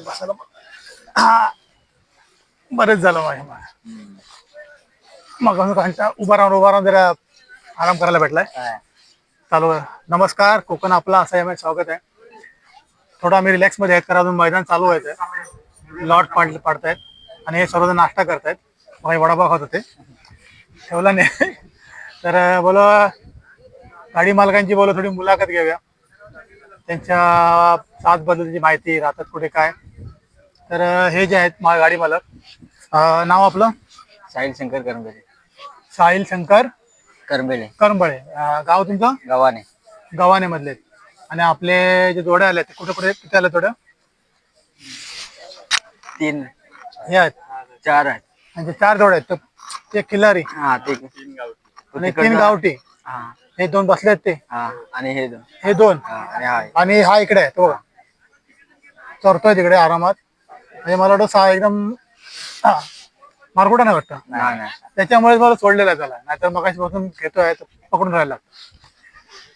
इथे बसायला हा. बरेच झालं माझ्या मग. मग काहींचा उभा राहून उभा राहून जरा आराम करायला भेटलाय. चालू नमस्कार कोकण आपला असं आहे स्वागत आहे. थोडा आम्ही रिलॅक्समध्ये आहेत कारण अजून मैदान चालू व्हायचं लॉट पाड पाडतायत आणि हे सर्वजण नाश्ता करतायत. मग वडापाव खात होते. ठेवला नाही. तर बोलो गाडी मालकांची बोलो थोडी मुलाखत घेऊया. त्यांच्या सात बद्दलची माहिती राहतात कुठे काय. तर हे जे आहेत मा गाडी मालक अं, नाव आपलं? साहिल शंकर करंबेले साहिल शंकर करंबेले करंबळे. अं, गाव तुमचं? गावाने गव्हाणे. मधले आणि आपले जे जोड्या आले ते कुठे कुठे किती आले थोड्या तीन. हे आहेत. चार आहेत. म्हणजे चार जोड्या आहेत. ते खिल्लारी हा ते आणि तीन गावठी. हा. हे दोन बसले आहेत ते. हा आणि हे दोन. हे दोन. हा आणि हा एक. आणि हा इकडे आहे तो बघा. चरतोय तिकडे आरामात. म्हणजे मला वाटतं सहा एकदम हा मारकुटा नाही वाटतं. नाही नाही. त्याच्यामुळे मला सोडलेला त्याला. नाहीतर मग पासून घेतोय तर पकडून राहायला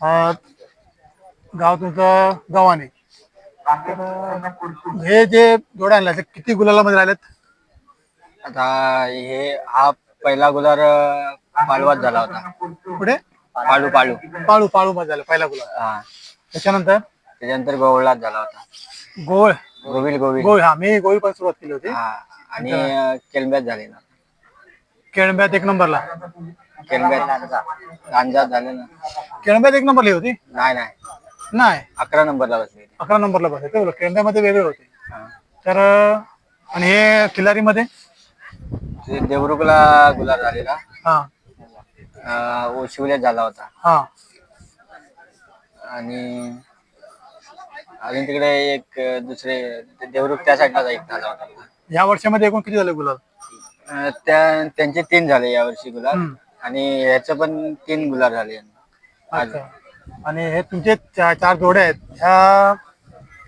अं, गाव तुमचं गव्हाणे. तर, हे जे जोड्या आणल्या ते किती गुलाला मध्ये राहिलेत? आता हे हा पहिला गुलार अं, पालवात झाला होता. पुढे पाळू पाळू पाळू पाळू मध्ये झालं पहिला गुलाल. हा. त्याच्यानंतर? त्याच्यानंतर गोवळात झाला होता. गोळ गोविल गोविल गोळ हा मी गोळी पण सुरुवात केली होती. हा आणि अं, केलंब्यात झाले ना. केळंब्यात एक नंबरला. केलंब्यात गांजात झाले ना. केळंब्यात एक नंबरली होती? नाही नाही. नाही. अकरा नंबरला बसले ते. अकरा नंबरला बसायचं बरं केळंब्यामध्ये वेगळे होते. तर आणि हे खिल्लारीमध्ये ते देवरुखला गुलार झालेला. हा. अं, ओशिवल्यात झाला होता. हा. आणि अजून तिकडे एक अं, दुसरे ते देवरुख त्या साईडला एक झाला होता. या वर्षामध्ये एकूण किती झाले गुलाल? अं, त्या त्यांचे तीन झाले यावर्षी गुलार हम्म. आणि ह्याचं पण तीन गुलार झाले. आज. अच्छा. आणि हे तुमचे चा- चार जोड्या आहेत. ह्या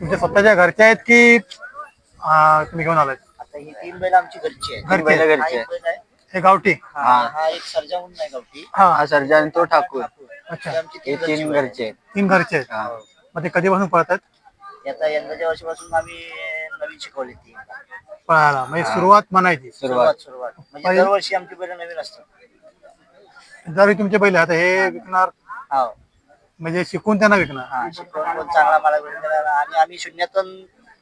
तुमच्या स्वतःच्या घरच्या आहेत की हा, तुम्ही घेऊन आलात? आता ही तीन बैल आमची घरची आहे तीन बैलं हा घरचे एक बैल आहे. हे गावठी? हा हा. एक सर्जा म्हणून नाही गावठी. हा. हा सर्जा आणि तो ठाकूर. अच्छा. ही आमची हे तीन घरची तीन बैल घरचे आहेत. तीन घरचे आहेत. हा. मग ते कधीपासून पळत आहेत. ते आता यंदाच्या वर्षीपासून आम्ही नवीन शिकवली ती. पळायला म्हणजे सुरुवात म्हणायची. सुरुवात सुरुवात. म्हणजे पहिले- दरवर्षी आमची बैल नवीन असतात. जरी तुमचे पहिले आता हे विकणार? हा. म्हणजे शिकून त्यांना विकणार? हा शिकवून पण चांगला मला बैल मिळाला आणि आम्ही शून्यातून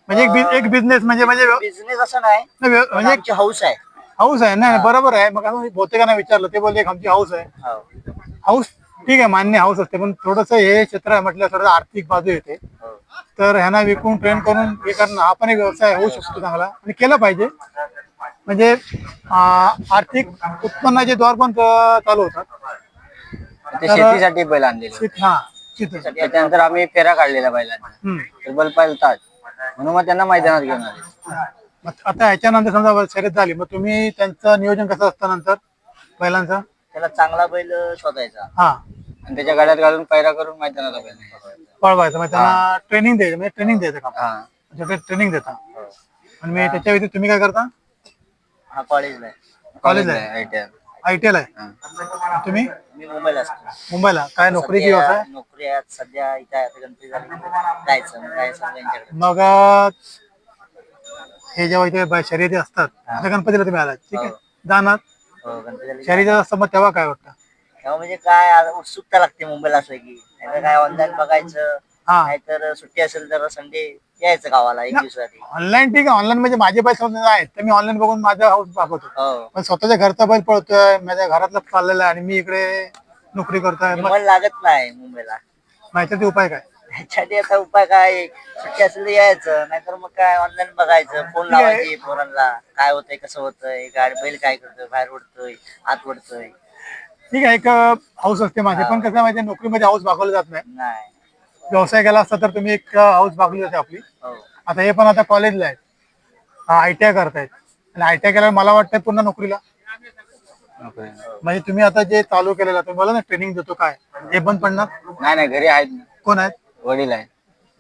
म्हणजे एक एक बिझनेस म्हणजे म्हणजे व्य- बिझनेस असं नाही. नाही, व्य- पण म्हणजे एक आमची हाऊस आहे. हाऊस आहे. नाही बरोबर आहे. मग आम्ही बहुतेकांना विचारलं ते बोलले एक आमची हाऊस आहे. हो. हाऊस ठीक आहे मान्य हाऊस असते. पण थोडस हे क्षेत्र आहे म्हटलं थोडं आर्थिक बाजू येते. तर ह्यांना विकून ट्रेन करून हे करणं हा पण एक व्यवसाय होऊ शकतो चांगला. आणि केला पाहिजे. म्हणजे आर्थिक उत्पन्नाचे द्वार पण चालू होतात. ते शेतीसाठी बैल आणलेले. शेत- हा शेती. त्याच्यानंतर आम्ही फेरा काढलेला बैलांचा. हम्म. तर बैल म्हणून मग त्यांना मैदानात घेऊन आले. मग आता ह्याच्यानंतर समजा शर्यत झाली. मग तुम्ही त्यांचं नियोजन कसं असतं नंतर? बैलांचं? त्याला चांगला बैल शोधायचा. हा. आणि त्याच्या गाड्यात घालून पैरा करून मैदानाला बैल न्यायचा. पळवायचं मग त्यांना ट्रेनिंग द्यायचं म्हणजे ट्रेनिंग द्यायचं काम. हा. ट्रेनिंग देता आणि मी त्याच्या व्यतिरिक्त तुम्ही काय करता? हा कॉलेजला आहे. कॉलेजला आहे. आय टी एल आहे. हा. तुम्ही? मी मुंबईला असतो. काय सध्या नोकरी आहे. सध्या इथे आहे. आता गणपती झाली जायचं. मग काय समजा यांच्याकडे. मग अं, हे जेव्हा इथे शर्यती असतात त्या गणपतीला तुम्ही आलात. ठीक आहे? जाणार. हो गणपती झाली शर्यती असतं मग तेव्हा काय वाटतं? तेव्हा म्हणजे काय उत्सुकता लागते मुंबईला असं की. नाहीतर काय ऑनलाईन बघायचं हा. नाहीतर सुट्टी असेल तर संडे यायचं गावाला एक दिवसासाठी ऑनलाईन ठीक आहे ऑनलाईन म्हणजे माझे पैसे आहेत. तर मी ऑनलाईन बघून माझा हाऊस दाखवतो हो. पण स्वतःच्या घरचा बैल पळतोय माझ्या घरातलं चाललेलं आहे आणि मी इकडे नोकरी करतोय. मग मन लागत नाही मुंबईला. माहिती ते उपाय काय? त्याच्यासाठी आता उपाय काय सुट्टी असेल तर यायचं नाहीतर मग काय ऑनलाईन बघायचं फोन. लावायचे पोरांना काय होतंय कसं होतंय गाडी बैल काय करतोय बाहेर ओढतोय आत ओढतोय ठीक आहे एक हाऊस असते माझे. पण कसं माहिती नोकरीमध्ये हाऊस भागवलं जात नाही. नाही. व्यवसाय केला असता तर तुम्ही एक हाऊस भागली जाते आपली. हो. आता हे पण आता कॉलेजला आहेत. आय टी आय करतायत. आणि आय टी आय केल्यावर मला वाटतं पुन्हा नोकरीला. नोकरी. म्हणजे तुम्ही आता जे चालू केलेलं तुम्ही मला ना ट्रेनिंग देतो काय? हे बंद पडणार? नाही नाही घरी आहेत ना. कोण आहेत? वडील आहेत.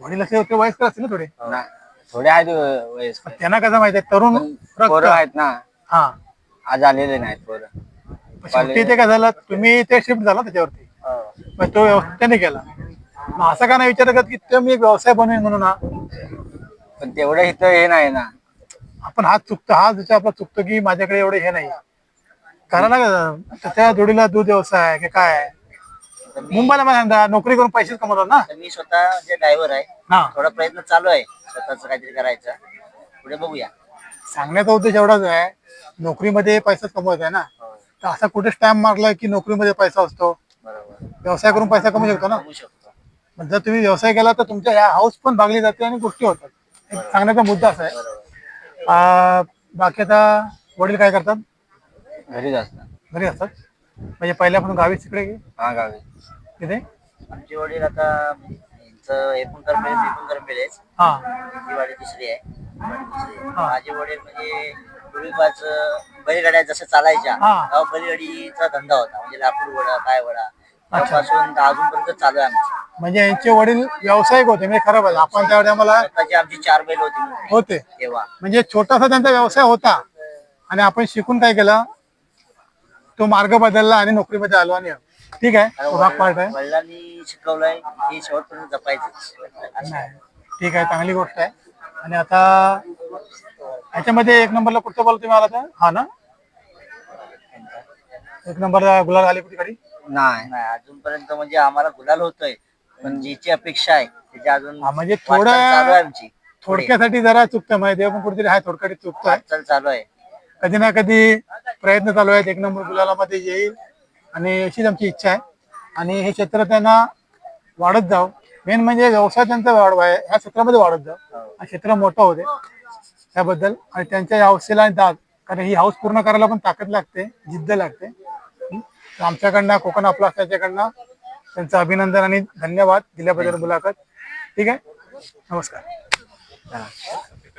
वडील असे ते वयस्कर असतील ना थोडे? ना- थोडे आहेत व- वयस्कर. त्यांना कसं माहिती आहे तरुण रक्त. आहेत ना. हा. आज आलेले नाहीत पोरं. शेवटी ते काय झालं? तुम्ही ते शिफ्ट झाला त्याच्यावरती. हो मग तो व्यवस्थित त्याने केला. मग असं का नाही विचार करत की तो मी एक व्यवसाय बनवेन म्हणून हा? पण तेवढं इथं हे नाही ना. आपण हात चुकतो हा जसा आपला चुकतो की माझ्याकडे एवढे हे नाही. करायला का तर त्या जोडीला दूध व्यवसाय की काय? मुंबईला मला सांगता नोकरी करून पैसेच कमवतात ना? तर मी स्वतः जे ड्रायव्हर आहे हा. थोडा प्रयत्न चालू आहे. स्वतःच काहीतरी करायचा. पुढे बघूया. सांगण्याचा उद्देश एवढाच आहे नोकरीमध्ये पैसाच कमवत आहे ना? हो, असा कुठे स्टॅम्प मारलाय की नोकरीमध्ये पैसा असतो? बरोबर. व्यवसाय करून पैसा कमवू शकतो ना? जर तुम्ही व्यवसाय केला तर तुमच्या ह्या हाऊस पण भागली जाते आणि गोष्टी होतात. एक सांगण्याचा मुद्दा असा आहे. बाकी आता वडील काय करतात? घरीच असतात. घरी असतात. म्हणजे पहिल्यापासून गावीच तिकडे हा गावी. तिथे? आमचे वडील आता यांचं हे मी पण कर्मेलेच हा. वाडी दुसरी आहे. ही दुसरी आहे. माझे वडील म्हणजे पूर्वीपास बैलगाड्या जसं चालायच्या हा. तेव्हा बैलगाडीचा धंदा होता. म्हणजे लाकूड वडा काय वडा तेव्हापासून अजूनपर्यंत चालू आहे आमचं. म्हणजे यांचे वडील व्यावसायिक होते म्हणजे खरं बोल. आपण त्यावेळी आम्हाला स्वतःची आमची चार बैल होती. होते. तेव्हा. म्हणजे छोटासा त्यांचा व्यवसाय होता. आणि आपण शिकून काय केलं? तो मार्ग बदलला आणि नोकरीमध्ये आलो आणि ठीक आहे. तो भाग पार्ट आहे. वडिलांनी शिकवलंय हे शेवटपर्यंत जपायचंच. नाही. ठीक आहे. चांगली गोष्ट आहे. आणि आता ह्याच्यामध्ये एक नंबरला कुठचं बॉल तुम्ही आला तर हा ना? एक नंबरला गुलाल आली कुठे गाडी? नाही नाही. अजूनपर्यंत म्हणजे आम्हाला गुलाल होतोय. पण जीची अपेक्षा आहे त्याची अजून हा, म्हणजे वाटचाल थोडं- चालू आहे आमची. थोडक्यासाठी जरा चुकतं माहिती आहे पण कुठेतरी हा थोडक्यात चुकतोय. वाटचाल चालू आहे. कधी ना कधी प्रयत्न चालू आहेत एक नंबर गुलालामध्ये येईल. आणि अशीच आमची इच्छा आहे. आणि हे क्षेत्र त्यांना वाढत जाव. मेन म्हणजे व्यवसाय त्यांचा आहे ह्या क्षेत्रामध्ये वाढत जाव हा. क्षेत्र मोठं होते त्याबद्दल आणि त्यांच्या या हौसेला आणि दाद. कारण ही हाऊस पूर्ण करायला पण ताकद लागते जिद्द लागते. आमच्याकडनं कोकण आपला त्याच्याकडनं त्यांचं अभिनंदन आणि धन्यवाद दिल्याबद्दल मुलाखत. ठीक आहे? नमस्कार.